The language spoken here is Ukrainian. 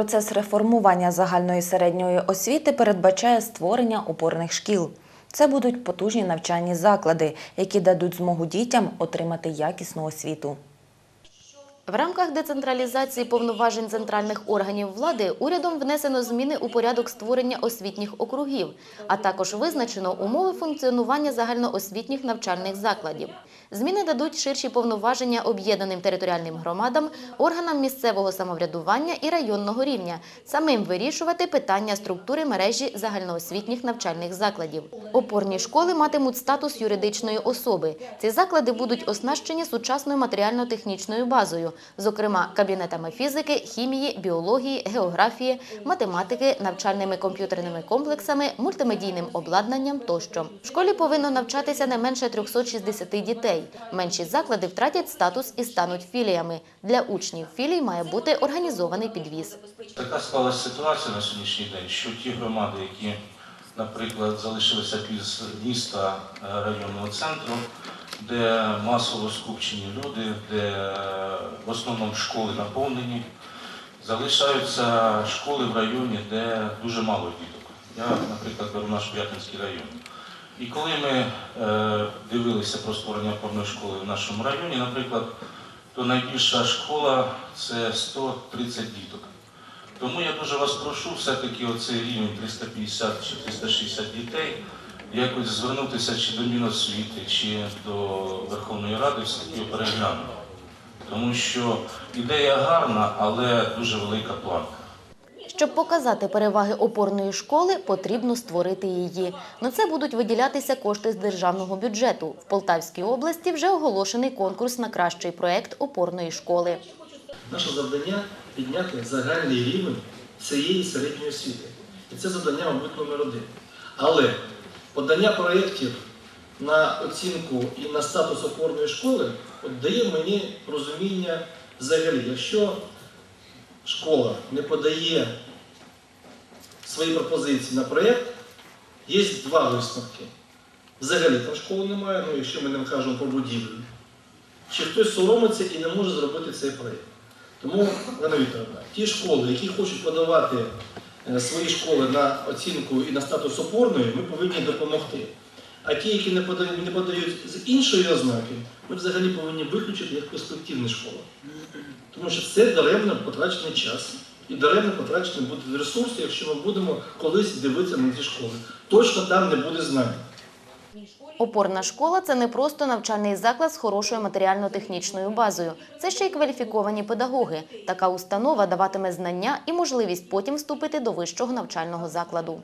Процес реформування загальної середньої освіти передбачає створення опорних шкіл. Це будуть потужні навчальні заклади, які дадуть змогу дітям отримати якісну освіту. В рамках децентралізації повноважень центральних органів влади урядом внесено зміни у порядок створення освітніх округів, а також визначено умови функціонування загальноосвітніх навчальних закладів. Зміни дадуть ширші повноваження об'єднаним територіальним громадам, органам місцевого самоврядування і районного рівня, самим вирішувати питання структури мережі загальноосвітніх навчальних закладів. Опорні школи матимуть статус юридичної особи. Ці заклади будуть оснащені сучасною матеріально-технічною базою, зокрема кабінетами фізики, хімії, біології, географії, математики, навчальними комп'ютерними комплексами, мультимедійним обладнанням тощо. В школі повинно навчатися не менше 360 дітей. Менші заклади втратять статус і стануть філіями. Для учнів філій має бути організований підвіз. Така склалася ситуація на сьогоднішній день, що ті громади, які, наприклад, залишилися без міста е, районного центру, де масово скупчені люди, де е, в основному школи наповнені, залишаються школи в районі, де дуже мало діток. Я, наприклад, беру наш П'ятинський район. І коли ми е, дивилися про створення опорної школи в нашому районі, наприклад, то найбільша школа це 130 діток. Тому я дуже вас прошу, все-таки оцей рівень 350 чи 360 дітей, якось звернутися чи до Міносвіти, чи до Верховної Ради все-таки переглянути. Тому що ідея гарна, але дуже велика планка. Щоб показати переваги опорної школи, потрібно створити її. На це будуть виділятися кошти з державного бюджету. В Полтавській області вже оголошений конкурс на кращий проект опорної школи. Наше завдання підняти загальний рівень всієї середньої освіти. І це завдання, мабуть, номер один. Але подання проєктів на оцінку і на статус опорної школи от дає мені розуміння взагалі, якщо школа не подає свої пропозиції на проєкт, є два висновки. Взагалі там школи немає, ну якщо ми не кажемо про будівлю. Чи хтось соромиться і не може зробити цей проєкт. Тому, Олена Вікторовна, ті школи, які хочуть подавати свої школи на оцінку і на статус опорної, ми повинні допомогти. А ті, які не подають, не подають з іншої ознаки, ми взагалі повинні виключити як перспективні школи. Тому що це даремно потрачений час. І даремно потрачені будуть ресурси, якщо ми будемо колись дивитися на ці школи. Точно там не буде знань. Опорна школа це не просто навчальний заклад з хорошою матеріально-технічною базою. Це ще й кваліфіковані педагоги. Така установа даватиме знання і можливість потім вступити до вищого навчального закладу.